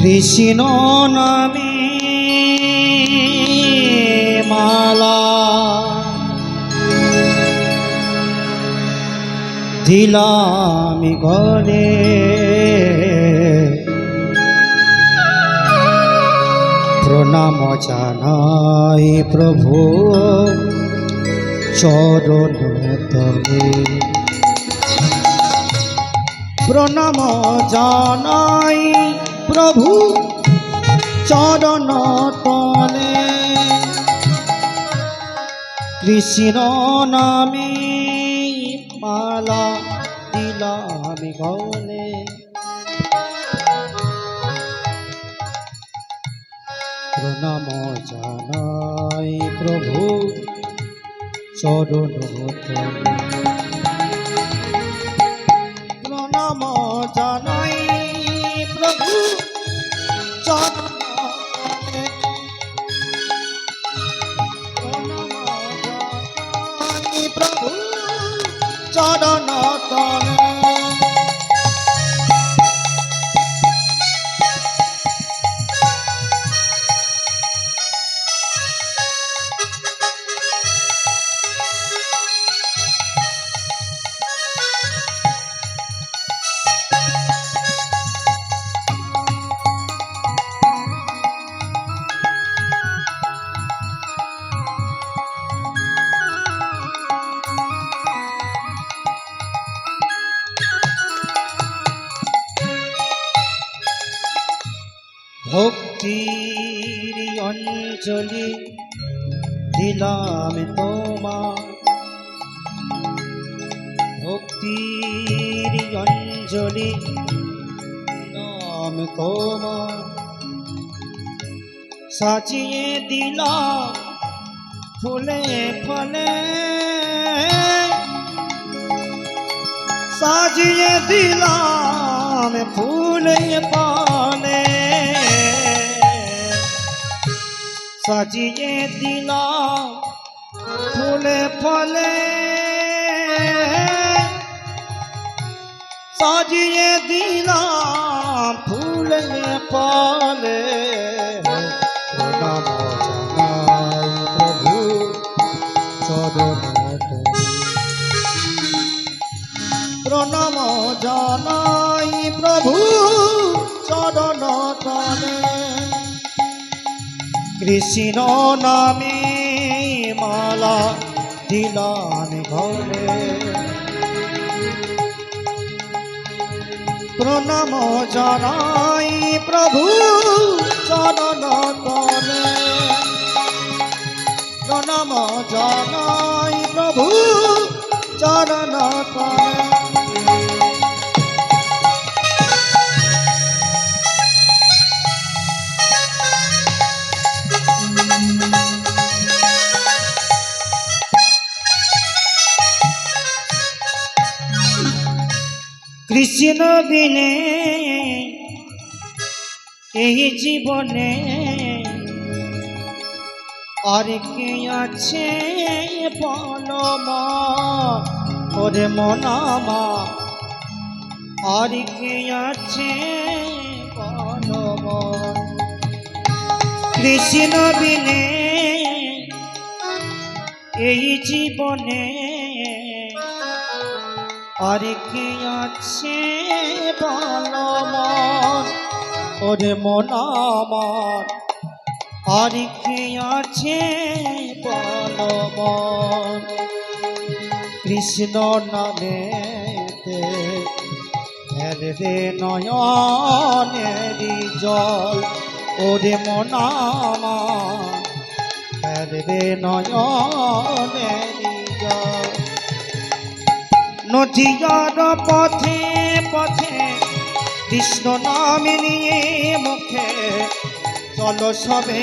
কৃষ্ণ নামে মালা। দিলাম গলে। প্রণাম জানাই প্রভু চরণ তবে প্রণাম জানাই প্রভু চরণ তলে কৃষ্ণ নামে মালা দিলাম গলে। প্রণাম জানাই প্রভু চরণ প্রণাম জানাই চরণ ভক্তির অঞ্জলি দিলাম তোমার ভক্তির অঞ্জলি দিলাম তোমার সাজিয়ে দিলাম ফুলে ফলে। সাজিয়ে দিলাম ফুলে ফলে। সাজিয়ে দিলাম ফুলে ফলে। সাজিয়ে দিলাম ফুলে ফলে। প্রণাম জানাই প্রভু চরণ তলে কৃষ্ণ নামে মালা দিলাম ঘরে। প্রণাম জানাই প্রভু চরণ তলে প্রণাম জানাই প্রভু চরণ তলে কৃষ্ণ বিনে এই জীবনে আর কে আছে বলমা ওরে মনামা আর কে আছে বলমা কৃষ্ণ বিনে এই জীবনে আর কি আছে বলমন ওরে মন আমার। আর কি আছে বলমন কৃষ্ণ নামে রে নয়নেরি জল। ওরে মন আমার। রে নয়নেরি নদীয়ার পথে পথে কৃষ্ণ নাম নিয়ে মুখে। চলো সবে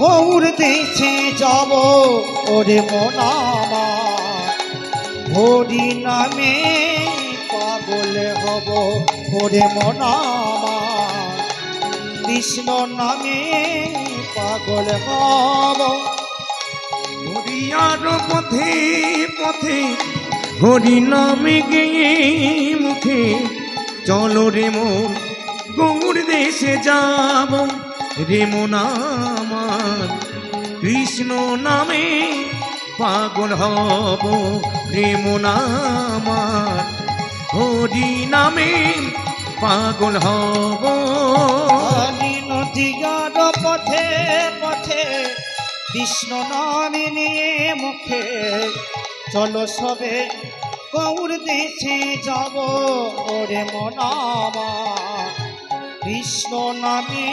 গৌর দেশে যাব, ওরে মনামা হরি নামে পাগল হব, ওরে মনামা কৃষ্ণ নামে পাগল হব। পথে পথে হরি নামে গিয়ে মুখে, চলো রে মোর গৌর দেশে যাব। রে মন কৃষ্ণ নামে পাগল হব। রে মন আমার, হরি নামে পাগল হব। পথে পথে কৃষ্ণ নামে নিয়ে মুখে চলো সবে গৌর দেশে যাব ওরে মনামা কৃষ্ণ নামে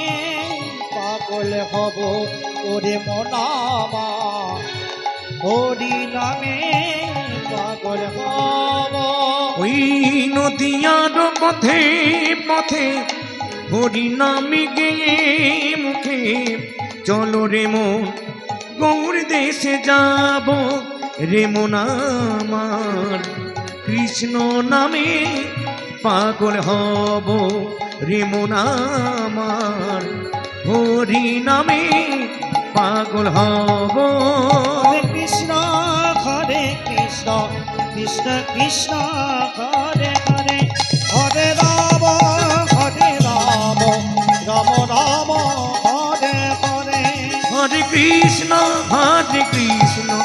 পাগল হব ওরে মনামা হরি নামে পাগল হব। ওই নদিয়ার পথে পথে হরি নামে গেয়ে মুখে, চলো রে মন গৌর দেশে যাব। রে মন আমার কৃষ্ণ নামে পাগল হব। রে মন আমার হরি নামে পাগল হব। কৃষ্ণ হরে কৃষ্ণ কৃষ্ণ কৃষ্ণ হরে হরে। হরে রাম হরে রাম রাম রাম হরে হরে। হরে কৃষ্ণ হরে কৃষ্ণ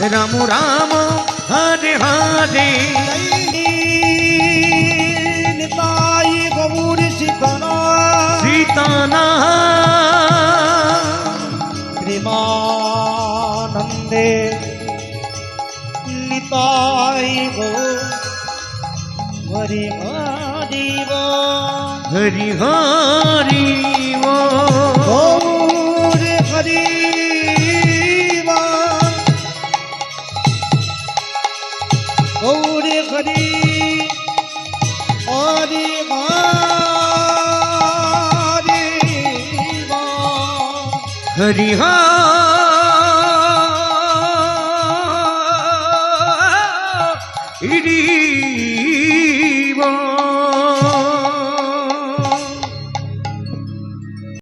রাম রাম হরে হরে নিতাই গৌর শিবনা সীতানা প্রেমানন্দে নিতাই গো হরি হরিব হরি হরি হরি হরি